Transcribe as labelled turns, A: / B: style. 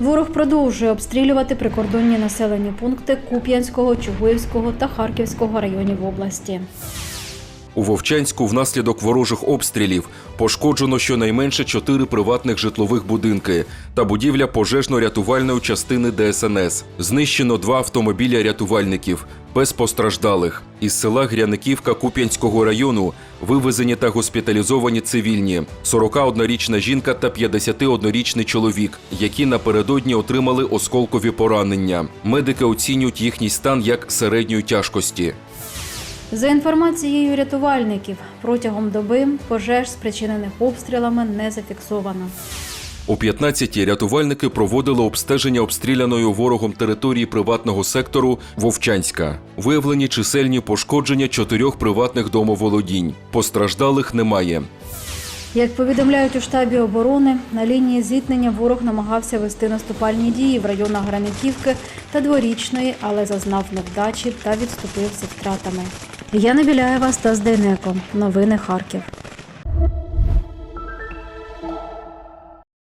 A: Ворог продовжує обстрілювати прикордонні населені пункти Куп'янського, Чугуївського та Харківського районів області.
B: У Вовчанську внаслідок ворожих обстрілів пошкоджено щонайменше чотири приватних житлових будинки та будівля пожежно-рятувальної частини ДСНС. Знищено два автомобіля рятувальників без постраждалих. Із села Гряниківка Куп'янського району вивезені та госпіталізовані цивільні 41-річна жінка та 51-річний чоловік, які напередодні отримали осколкові поранення. Медики оцінюють їхній стан як середньої тяжкості.
A: За інформацією рятувальників, протягом доби пожеж, спричинених обстрілами, не зафіксовано.
B: О 15-ті рятувальники проводили обстеження обстріляної ворогом території приватного сектору Вовчанська. Виявлені чисельні пошкодження чотирьох приватних домоволодінь. Постраждалих немає.
A: Як повідомляють у штабі оборони, на лінії зіткнення ворог намагався вести наступальні дії в районах Граниківки та Дворічної, але зазнав невдачі та відступив зі втратами. Яна Біляєва, Стас Дейнеко. Новини Харків.